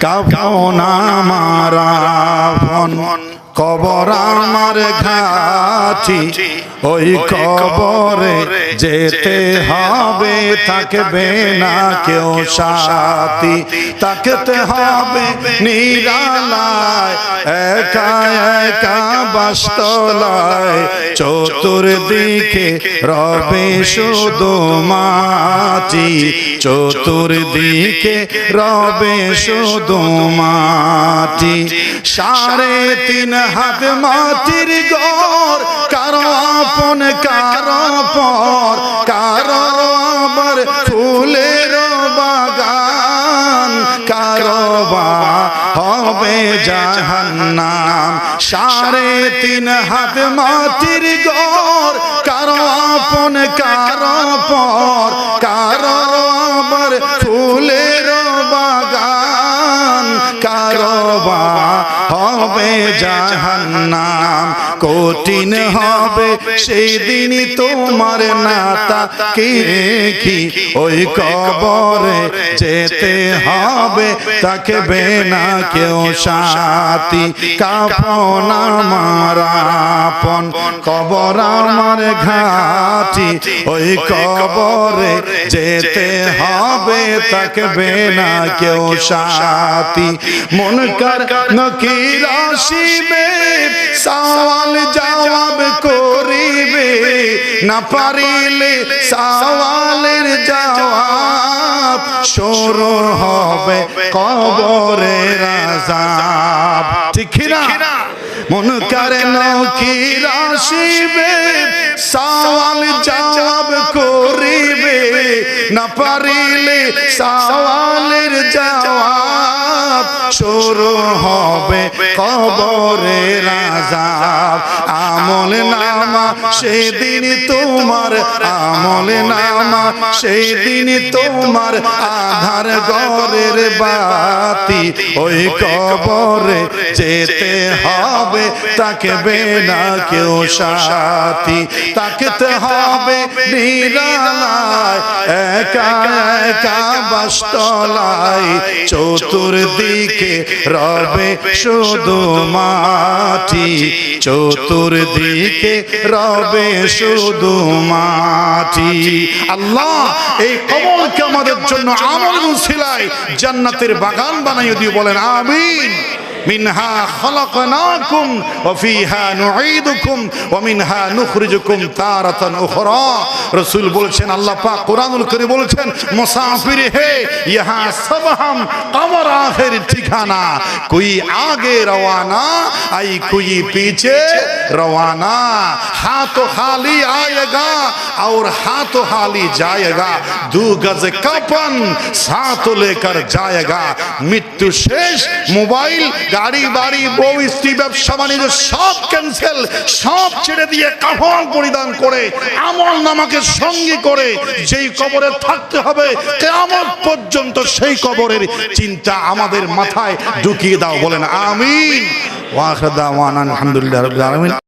কাফন আমার কবর আমার ঘাটি। ওই কবরে যেতে হবে থাকবে না কেউ সাথী। তাকতে হবে নিরালায় একা একা বাস্তলায়। চতুর্দিকে রবে শুধু মাটি চতুর্দিকে রবে শুধু মাটি সাড়ে তিন হাত মাটির গড় কারও আপন কারও পর কারও আবার ফুলের বাগান কারও বা হবে জাহান্নাম। সাড়ে তিন হাত মাটির গড় কারও আপন কারও পর কারও আবার ফুলের বাগান কারও বা হবে জাহান্নাম। কঠিন হবে সেই দিনই তোমার নাতা। কে কি? ওই কবরে যেতে হবে। তাকে বেনা কেউ সাথী। কাপন আমার আপন। কবর আমার ঘাটি। ওই কবরে যেতে হবে। তাকে বেনা কেউ সাথী। মন কর নকির আসিবে সওয়াল জবাব করিবে না পারিলে সওয়ালের জবাব শুরু হবে কবরের আযাব। ঠিক না মন করে নকির আসিবে সওয়াল জবাব করিবে। না পারিলে সওয়ালের জবাব শুরু হবে কবরের রাজা আমল নামা সেদিন তোমার আমল নামা সেদিন তোমার আধার গরের বাতি ওই কবরে যেতে হবে তাকে বেনা কেউ সাথী তাকে হবে নিরালায় একা একা বাস্তলায় চতুর্দিকে রবে শুধু মাটি চতুর্দিকে রবে শুধু মাটি। আল্লাহ, এই কবরকে আমাদের জন্য আমল সিলাই জান্নাতের বাগান বানাইয়ে দিয়ে বলেন, আমিন। মিনহা খলাকনাকুম ওয়া ফিহা নুঈদুকুম ওয়া মিনহা নুখরিজুকুম তারাতান উখরা রাসূল বলছেন আল্লাহ পাক কোরআনুল কারীম বলছেন মুসাফির হে ইহা সব হাম কবর আখির ঠিকানা কোই আগে রওয়ানা আই কোই पीछे रवाना हाथ खाली आएगा और हाथ खाली जाएगा दू गज कपन साथ लेकर जाएगा মৃত্যু শেষ মোবাইল গাড়ি, বাড়ি, বউ, স্ত্রী, ব্যবসা, বাণিজ্য, সব ক্যান্সেল সব ছেড়ে দিয়ে কাফন পরিধান করে, আমল নামাকে সঙ্গী করে যেই কবরে থাকতে হবে কেমন পর্যন্ত সেই কবরের চিন্তা আমাদের মাথায় ঢুকিয়ে দাও, বলেন, আমিন। আলহামদুলিল্লাহ